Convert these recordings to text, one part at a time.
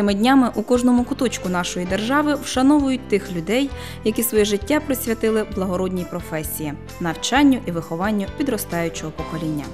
Цими днями у кожному куточку нашої держави вшановують тих людей, які своє життя присвятили благородній професії, навчанню і вихованню підростаючого покоління.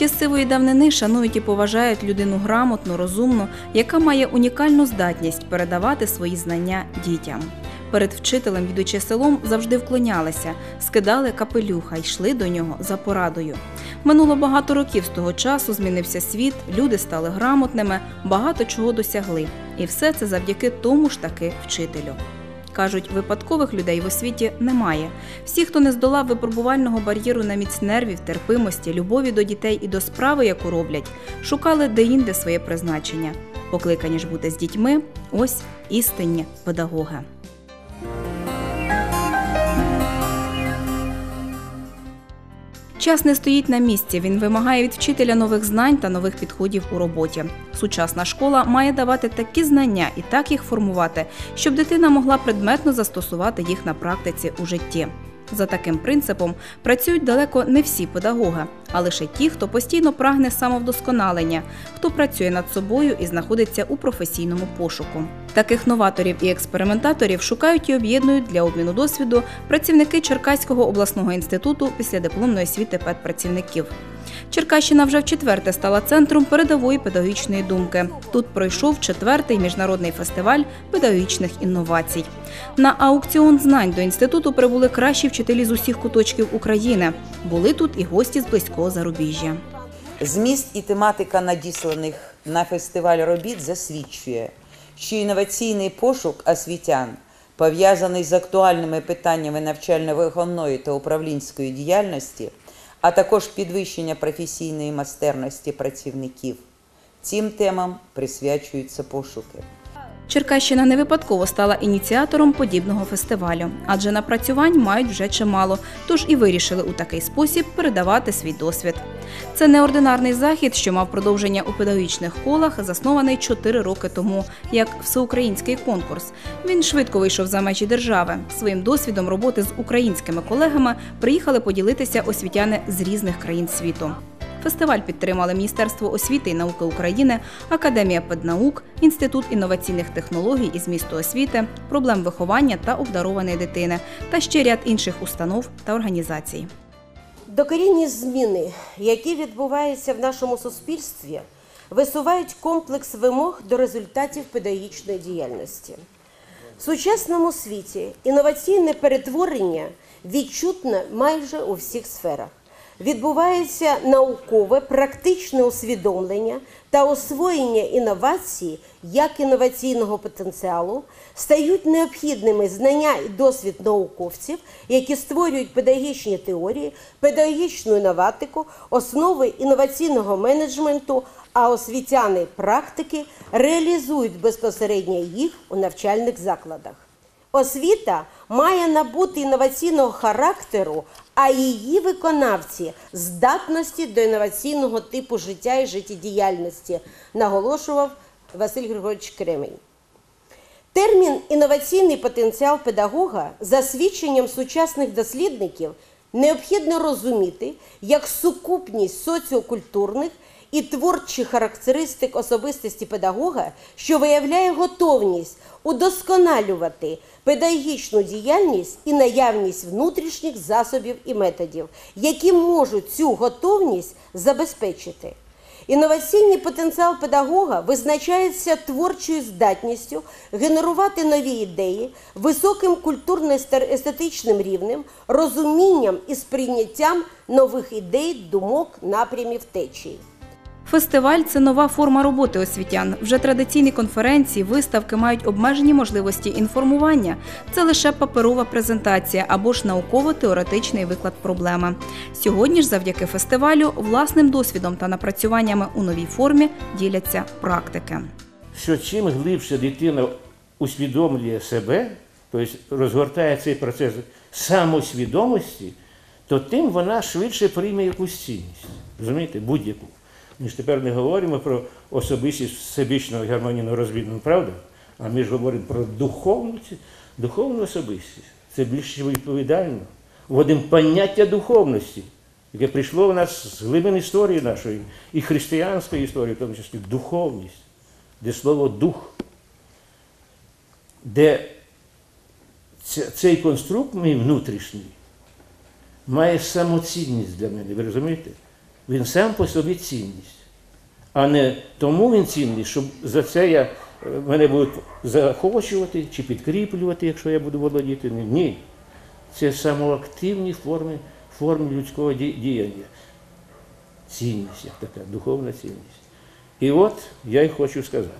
Ще давнини шанують і поважають людину грамотну, розумну, яка має унікальну здатність передавати свої знання дітям. Перед вчителем, йдучи селом, завжди вклонялися, скидали капелюха, йшли до нього за порадою. Минуло багато років з того часу, змінився світ, люди стали грамотними, багато чого досягли. І все це завдяки тому ж таки вчителю. Кажуть, випадкових людей в освіті немає. Всі, хто не здолав випробувального бар'єру на міць нервів, терпимості, любові до дітей і до справи, яку роблять, шукали деінде своє призначення. Покликані ж бути з дітьми ось істинні педагоги. Час не стоїть на місці. Він вимагає від вчителя нових знань та нових підходів у роботі. Сучасна школа має давати такі знання і так їх формувати, щоб дитина могла предметно застосувати їх на практиці у житті. За таким принципом працюють далеко не всі педагоги, а лише ті, хто постійно прагне самовдосконалення, хто працює над собою і знаходиться у професійному пошуку. Таких новаторів і експериментаторів шукають і об'єднують для обміну досвіду працівники Черкаського обласного інституту після дипломної освіти педпрацівників. Черкащина вже вчетверте стала центром передової педагогічної думки. Тут пройшов четвертий міжнародний фестиваль педагогічних інновацій. На аукціон знань до інституту прибули кращі вчителі з усіх куточків України. Були тут і гості з близького зарубіжжя. Зміст і тематика надісланих на фестиваль робіт засвідчує, що інноваційний пошук освітян, пов'язаний з актуальними питаннями навчально-виховної та управлінської діяльності, а також підвищення професійної майстерності працівників. Цим темам присвячуються пошуки. Черкащина не випадково стала ініціатором подібного фестивалю, адже напрацювань мають вже чимало, тож і вирішили у такий спосіб передавати свій досвід. Це неординарний захід, що мав продовження у педагогічних колах, заснований 4 роки тому, як всеукраїнський конкурс. Він швидко вийшов за межі держави. Своїм досвідом роботи з українськими колегами приїхали поділитися освітяни з різних країн світу. Фестиваль підтримали Міністерство освіти і науки України, Академія педнаук, Інститут інноваційних технологій і змісту освіти, проблем виховання та обдарованої дитини та ще ряд інших установ та організацій. Докорінні зміни, які відбуваються в нашому суспільстві, висувають комплекс вимог до результатів педагогічної діяльності. В сучасному світі інноваційне перетворення відчутне майже у всіх сферах. Відбувається наукове практичне усвідомлення та освоєння інновацій як інноваційного потенціалу стають необхідними знання і досвід науковців, які створюють педагогічні теорії, педагогічну інноватику, основи інноваційного менеджменту, а освітяни практики реалізують безпосередньо їх у навчальних закладах. Освіта має набути інноваційного характеру, а її виконавці здатності до інноваційного типу життя і життєдіяльності, наголошував Василь Григорович Кремень. Термін інноваційний потенціал педагога за свідченням сучасних дослідників необхідно розуміти як сукупність соціокультурних і творчих характеристик особистості педагога, що виявляє готовність удосконалювати педагогічну діяльність і наявність внутрішніх засобів і методів, які можуть цю готовність забезпечити. Інноваційний потенціал педагога визначається творчою здатністю генерувати нові ідеї, високим культурно-естетичним рівнем, розумінням і сприйняттям нових ідей, думок, напрямів течії. Фестиваль це нова форма роботи освітян. Вже традиційні конференції, виставки мають обмежені можливості інформування. Це лише паперова презентація або ж науково-теоретичний виклад проблеми. Сьогодні ж, завдяки фестивалю, власним досвідом та напрацюваннями у новій формі діляться практики. що чим глибше дитина усвідомлює себе, тобто розгортає цей процес самосвідомості, то тим вона швидше прийме якусь цінність. Розумієте, будь-яку. Ми ж тепер не говоримо про особистість всебічного гармонійного розвідного, правда? А ми ж говоримо про духовну, духовну особистість. Це більш відповідально. Вводимо поняття духовності, яке прийшло в нас з глибин історії нашої, і християнської історії, в тому числі духовність, де слово дух, де цей конструкт мій внутрішній має самоцінність для мене, ви розумієте? Він сам по собі цінність. А не тому він цінний, щоб за це я, е, мене будуть захочувати чи підкріплювати, якщо я буду володіти. Ні. Це самоактивні форми, форми людського діяння. Цінність, як така, духовна цінність. І от я й хочу сказати,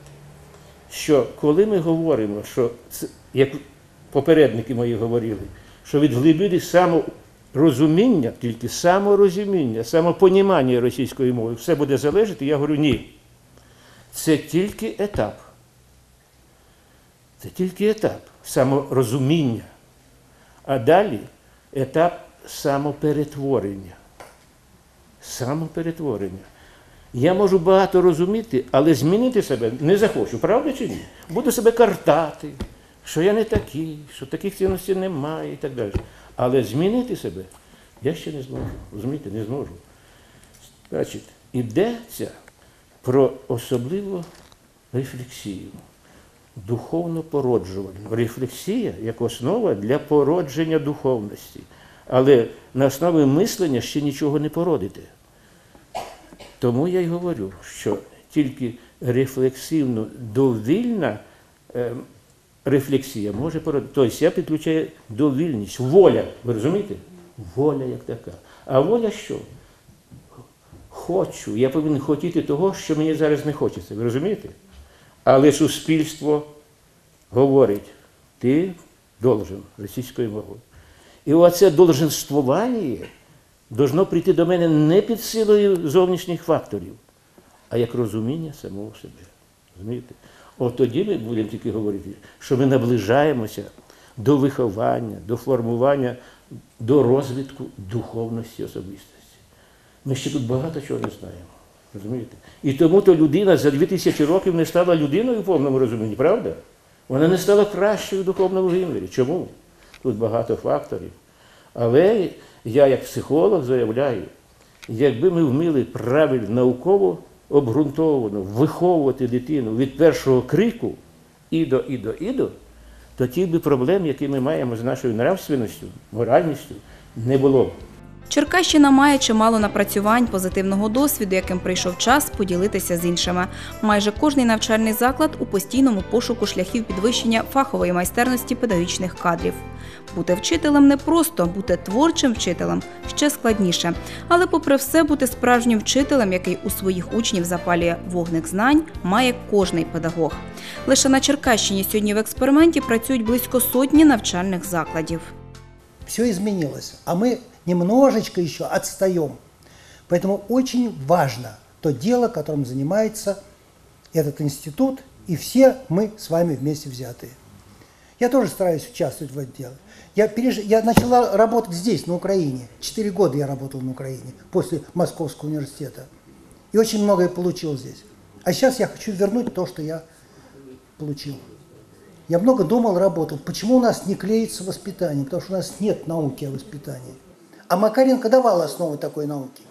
що коли ми говоримо, що як попередники мої говорили, що від глибини саморозуміння, тільки саморозуміння, самопонімання російської мови, все буде залежати, я говорю ні. Це тільки етап. Це тільки етап саморозуміння. А далі етап самоперетворення. Самоперетворення. Я можу багато розуміти, але змінити себе не захочу, правда чи ні? Буду себе картати, що я не такий, що таких цінностей немає і так далі. Але змінити себе я ще не зможу. Розумієте, не зможу. Значить, ідеться про особливу рефлексію, духовно породжувальну. Рефлексія як основа для породження духовності. Але на основі мислення ще нічого не породите. Тому я й говорю, що тільки рефлексивно довільна е, рефлексія може породити. Тобто я підключаю довільність, воля. Ви розумієте? Воля як така. А воля що? Хочу. Я повинен хотіти того, що мені зараз не хочеться. Ви розумієте? Але суспільство говорить, ти должен російською мовою. І оце долженствування должно прийти до мене не під силою зовнішніх факторів, а як розуміння самого себе. Розумієте? От тоді ми будемо тільки говорити, що ми наближаємося до виховання, до формування, до розвитку духовності особистості. Ми ще тут багато чого не знаємо. Розумієте? І тому то людина за 2000 років не стала людиною в повному розумінні, правда? Вона не стала кращою в духовному вимірі. Чому? Тут багато факторів. Але я, як психолог, заявляю, якби ми вміли правильно науково обґрунтовано виховувати дитину від першого крику і до, і до, і до, то ті би проблем, які ми маємо з нашою нравственністю, моральністю, не було. б. Черкащина має чимало напрацювань, позитивного досвіду, яким прийшов час поділитися з іншими. Майже кожний навчальний заклад у постійному пошуку шляхів підвищення фахової майстерності педагогічних кадрів. Бути вчителем не просто, бути творчим вчителем ще складніше. Але, попри все, бути справжнім вчителем, який у своїх учнів запалює вогник знань, має кожний педагог. Лише на Черкащині сьогодні в експерименті працюють близько сотні навчальних закладів. все изменилось, а мы немножечко еще отстаем. Поэтому очень важно то дело, которым занимается этот институт, и все мы с вами вместе взятые. Я тоже стараюсь участвовать в этом деле. Я, переж... я начала работать здесь, на Украине. Четыре года я работал на Украине, после Московского университета. И очень многое получил здесь. А сейчас я хочу вернуть то, что я получил. Я много думал, работал, почему у нас не клеится воспитание, потому что у нас нет науки о воспитании. А Макаренко давал основы такой науки.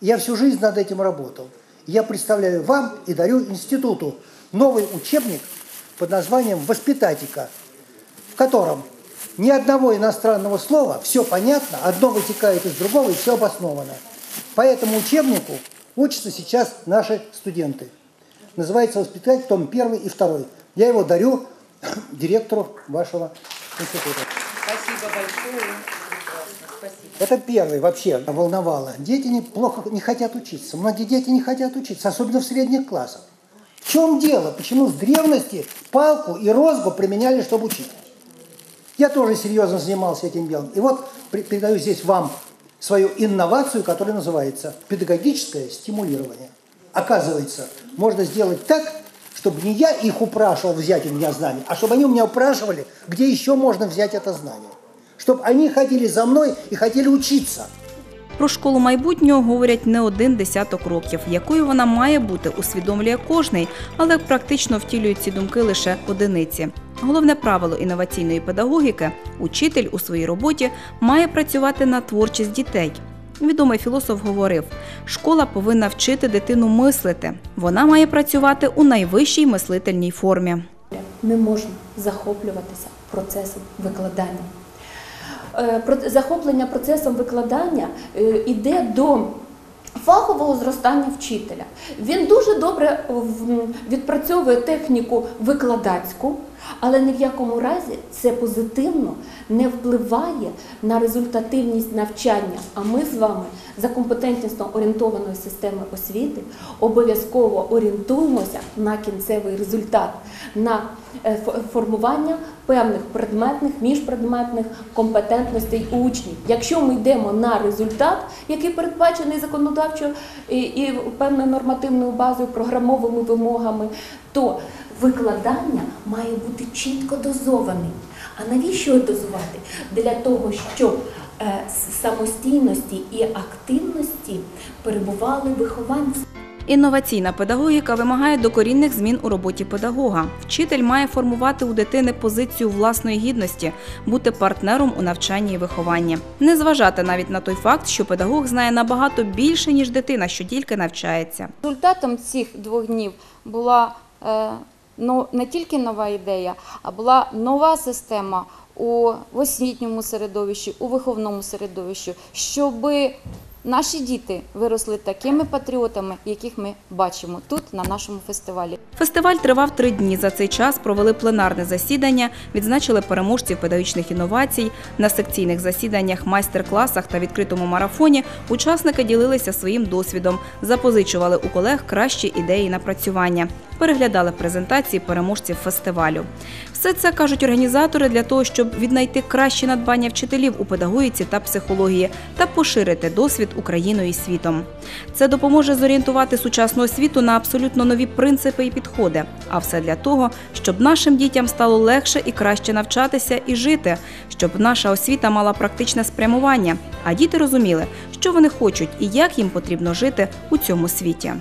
Я всю жизнь над этим работал. Я представляю вам и дарю институту новый учебник под названием «Воспитатика», в котором ни одного иностранного слова, все понятно, одно вытекает из другого и все обосновано. По этому учебнику учатся сейчас наши студенты. Называется «Воспитатель», том 1 и 2. Я его дарю директору вашего института. Спасибо большое. Это первый вообще волновало. Дети не, плохо не хотят учиться. Многие дети не хотят учиться, особенно в средних классах. В чем дело? Почему с древности палку и розгу применяли, чтобы учить? Я тоже серьезно занимался этим делом. И вот передаю здесь вам свою инновацию, которая называется педагогическое стимулирование. Оказывается, можно сделать так, чтобы не я их упрашивал взять у меня знания, а чтобы они у меня упрашивали, где еще можно взять это знание. Чтобы они ходили за мной и хотели учиться. Про школу майбутнього говорять не один десяток років. Якою вона має бути, усвідомлює кожний, але практично втілюють ці думки лише одиниці. Головне правило інноваційної педагогіки учитель у своїй роботі має працювати на творчість дітей. Відомий філософ говорив: школа повинна вчити дитину мислити. Вона має працювати у найвищій мислительній формі. не можна захоплюватися процесом викладання. Е, Захоплення процесом викладання йде іде до фахового зростання вчителя. Він дуже добре відпрацьовує техніку викладацьку, але ні в якому разі це позитивно не впливає на результативність навчання. А ми з вами за компетентнісно орієнтованою системою освіти обов'язково орієнтуємося на кінцевий результат, на е, формування певних предметних, міжпредметних компетентностей учнів. Якщо ми йдемо на результат, який передбачений законодавчо і певною нормативною базою, програмовими вимогами, то викладання має бути чітко дозованим. А навіщо його дозувати? Для того, щоб е, самостійності і активності перебували вихованці. Інноваційна педагогіка вимагає докорінних змін у роботі педагога. Вчитель має формувати у дитини позицію власної гідності, бути партнером у навчанні і вихованні, не зважати навіть на той факт, що педагог знає набагато більше ніж дитина, що тільки навчається. Результатом цих двох днів була е, ну, не тільки нова ідея, а була нова система у освітньому середовищі, у виховному середовищі, щоб наші діти виросли такими патріотами, яких ми бачимо тут на нашому фестивалі. Фестиваль тривав три дні. За цей час провели пленарне засідання, відзначили переможців педагогічних інновацій. На секційних засіданнях, майстер-класах та відкритому марафоні учасники ділилися своїм досвідом, запозичували у колег кращі ідеї напрацювання, переглядали презентації переможців фестивалю. Все це кажуть організатори для того, щоб віднайти кращі надбання вчителів у педагогіці та психології та поширити досвід Україною і світом. Це допоможе зорієнтувати сучасну освіту на абсолютно нові принципи і підходи. А все для того, щоб нашим дітям стало легше і краще навчатися і жити, щоб наша освіта мала практичне спрямування, а діти розуміли, що вони хочуть і як їм потрібно жити у цьому світі.